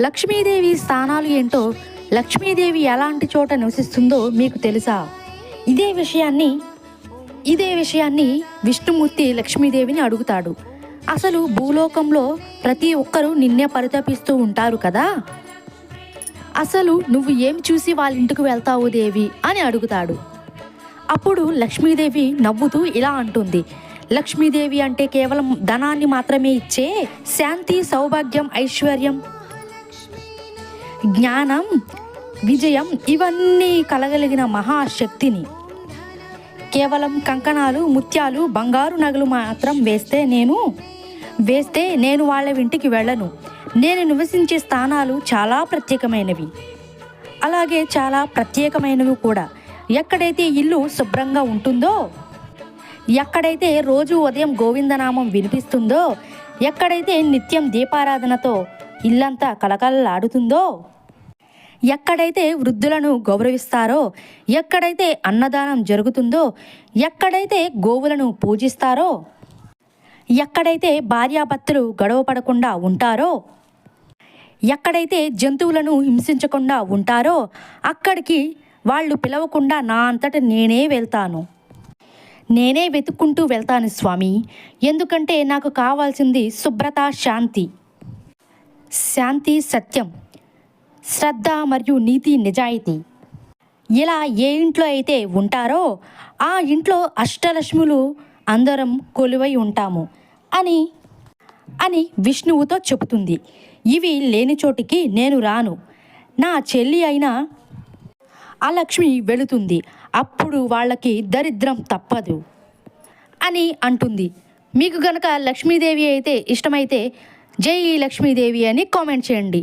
లక్ష్మీదేవి స్థానాలు ఏంటో లక్ష్మీదేవి ఎలాంటి చోట నివసిస్తుందో మీకు తెలుసా? ఇదే విషయాన్ని ఇదే విషయాన్ని విష్ణుమూర్తి లక్ష్మీదేవిని అడుగుతాడు. అసలు భూలోకంలో ప్రతి ఒక్కరూ నిన్నే పరితపిస్తూ ఉంటారు కదా? అసలు నువ్వు ఏం చూసి వాళ్ళ ఇంటికి వెళ్తావు దేవి? అని అడుగుతాడు. అప్పుడు లక్ష్మీదేవి నవ్వుతూ ఇలా అంటుంది. లక్ష్మీదేవి అంటే కేవలం ధనాన్ని మాత్రమే ఇచ్చే శాంతి సౌభాగ్యం ఐశ్వర్యం. జ్ఞానం విజయం ఇవన్నీ కలగలిగిన మహాశక్తిని. కేవలం కంకణాలు ముత్యాలు బంగారు నగలు మాత్రం వేస్తే నేను వేస్తే నేను వాళ్ళ ఇంటికి వెళ్ళను. నేను నివసించే స్థానాలు చాలా ప్రత్యేకమైనవి. అలాగే చాలా ప్రత్యేకమైనవి కూడా. ఎక్కడైతే ఇల్లు శుభ్రంగా ఉంటుందో ఎక్కడైతే రోజు ఉదయం గోవిందనామం వినిపిస్తుందో ఎక్కడైతే నిత్యం దీపారాధనతో ఇల్లంతా కలకలలాడుతుందో ఎక్కడైతే వృద్ధులను గౌరవిస్తారో ఎక్కడైతే అన్నదానం జరుగుతుందో ఎక్కడైతే గోవులను పూజిస్తారో ఎక్కడైతే భార్యాభర్తలు గొడవ పడకుండా ఉంటారో ఎక్కడైతే జంతువులను హింసించకుండా ఉంటారో అక్కడికి వాళ్ళు పిలవకుండా నా అంతట నేనే వెళ్తాను. నేనే వెతుక్కుంటూ వెళ్తాను స్వామి. ఎందుకంటే నాకు కావాల్సింది శుభ్రత శాంతి. శాంతి సత్యం. శ్రద్ధ మరియు నీతి నిజాయితీ. ఇలా ఏ ఇంట్లో అయితే ఉంటారో ఆ ఇంట్లో అష్టలక్ష్ములు అందరం కొలువై ఉంటాము అని అని విష్ణువుతో చెబుతుంది. ఇవి లేని చోటికి నేను రాను. నా చెల్లి అయిన ఆ లక్ష్మి వెళుతుంది. అప్పుడు వాళ్ళకి దరిద్రం తప్పదు అని అంటుంది. మీకు గనక లక్ష్మీదేవి అయితే ఇష్టమైతే జై లక్ష్మీదేవి అని కామెంట్ చేయండి.